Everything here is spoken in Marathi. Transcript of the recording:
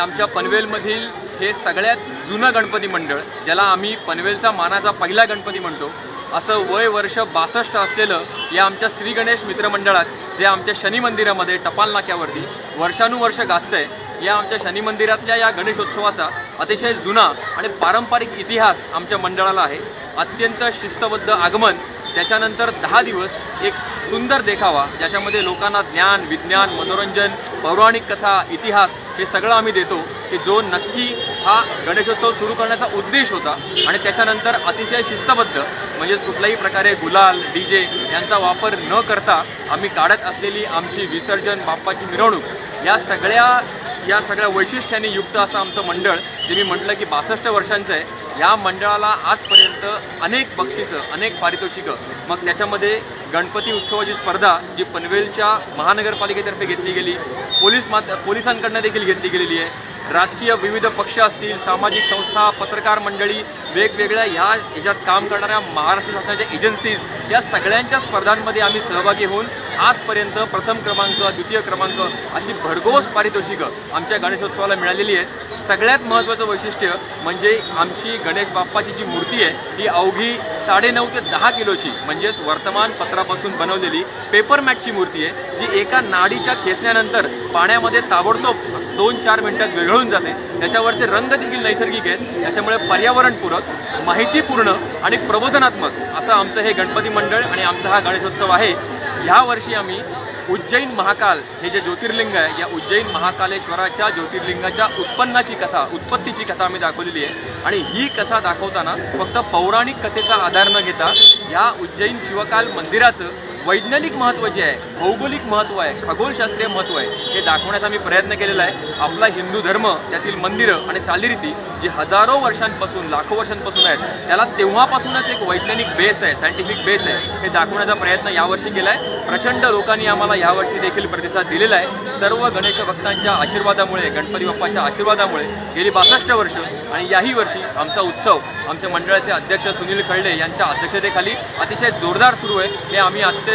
आमच्या पनवेलमधील हे सगळ्यात जुनं गणपती मंडळ ज्याला आम्ही पनवेलचा मानाचा पहिला गणपती म्हणतो असं वय वर्ष बासष्ट असलेलं या आमच्या श्री गणेश मित्रमंडळात जे आमच्या शनी मंदिरामध्ये टपाल नाक्यावरती वर्षानुवर्ष गाजतंय या आमच्या शनी मंदिरातल्या या गणेशोत्सवाचा अतिशय जुना आणि पारंपरिक इतिहास आमच्या मंडळाला आहे. अत्यंत शिस्तबद्ध आगमन त्याच्यानंतर दहा दिवस एक सुंदर देखावा ज्याच्यामध्ये लोकांना ज्ञान विज्ञान मनोरंजन पौराणिक कथा इतिहास हे सगळं आम्ही देतो की जो नक्की हा गणेशोत्सव सुरू करण्याचा उद्देश होता आणि त्याच्यानंतर अतिशय शिस्तबद्ध म्हणजेच कुठल्याही प्रकारे गुलाल डी जे यांचा वापर न करता आम्ही काढत असलेली आमची विसर्जन बाप्पाची मिरवणूक या सगळ्या या सगळ्या वैशिष्ट्यांनी युक्त असं आमचं मंडळ जे मी म्हटलं की बासष्ट वर्षांचं आहे या मंडळाला आजपर्यंत अनेक बक्षिसं अनेक पारितोषिकं मग त्याच्यामध्ये गणपती उत्सवाची स्पर्धा जी पनवेलच्या महानगरपालिकेतर्फे घेतली गेली पोलीस मात पोलिसांकडनं देखील घेतली गेलेली आहे. राजकीय विविध पक्ष असतील सामाजिक संस्था पत्रकार मंडळी वेगवेगळ्या ह्या याच्यात काम करणाऱ्या महाराष्ट्र शासनाच्या एजन्सीज या सगळ्यांच्या स्पर्धांमध्ये आम्ही सहभागी होऊन आजपर्यंत प्रथम क्रमांक द्वितीय क्रमांक अशी भरघोस पारितोषिकं आमच्या गणेशोत्सवाला मिळालेली आहेत. सगळ्यात महत्त्वाचं वैशिष्ट्य म्हणजे आमची गणेश बाप्पाची जी मूर्ती आहे ही अवघी साडेनऊ ते दहा किलोची म्हणजेच वर्तमानपत्रापासून बनवलेली पेपर मॅटची मूर्ती आहे जी एका नाडीच्या खेचण्यानंतर पाण्यामध्ये ताबडतोब दोन चार मिनिटात विरघळून जाते. त्याच्यावरचे रंग देखील नैसर्गिक आहेत. त्याच्यामुळे पर्यावरणपूरक माहितीपूर्ण आणि प्रबोधनात्मक असं आमचं हे गणपती मंडळ आणि आमचा हा गणेशोत्सव आहे. ह्या वर्षी आम्ही उज्जैन महाकाल हे जे ज्योतिर्लिंग आहे या उज्जैन महाकालेश्वराच्या ज्योतिर्लिंगाच्या उत्पन्नाची कथा उत्पत्तीची कथा आम्ही दाखवलेली आहे. आणि ही कथा दाखवताना फक्त पौराणिक कथेचा आधार न घेता या उज्जैन शिवकाल मंदिराचं वैज्ञानिक महत्त्व जे आहे भौगोलिक महत्त्व आहे खगोलशास्त्रीय महत्त्व आहे हे दाखवण्याचा मी प्रयत्न केलेला आहे. आपला हिंदू धर्म त्यातील मंदिरं आणि चालीरीती जी हजारो वर्षांपासून लाखो वर्षांपासून आहेत त्याला तेव्हापासूनच एक वैज्ञानिक बेस आहे सायंटिफिक बेस आहे. हे दाखवण्याचा प्रयत्न यावर्षी केला आहे प्रचंड लोकांनी आम्हाला यावर्षी देखील प्रतिसाद दिलेला आहे. सर्व गणेश भक्तांच्या आशीर्वादामुळे गणपती बाप्पाच्या आशीर्वादामुळे गेली बासष्ट वर्ष आणि याही वर्षी आमचा उत्सव आमच्या मंडळाचे अध्यक्ष सुनील खळले यांच्या अध्यक्षतेखाली अतिशय जोरदार सुरू आहे. हे आम्ही अत्यंत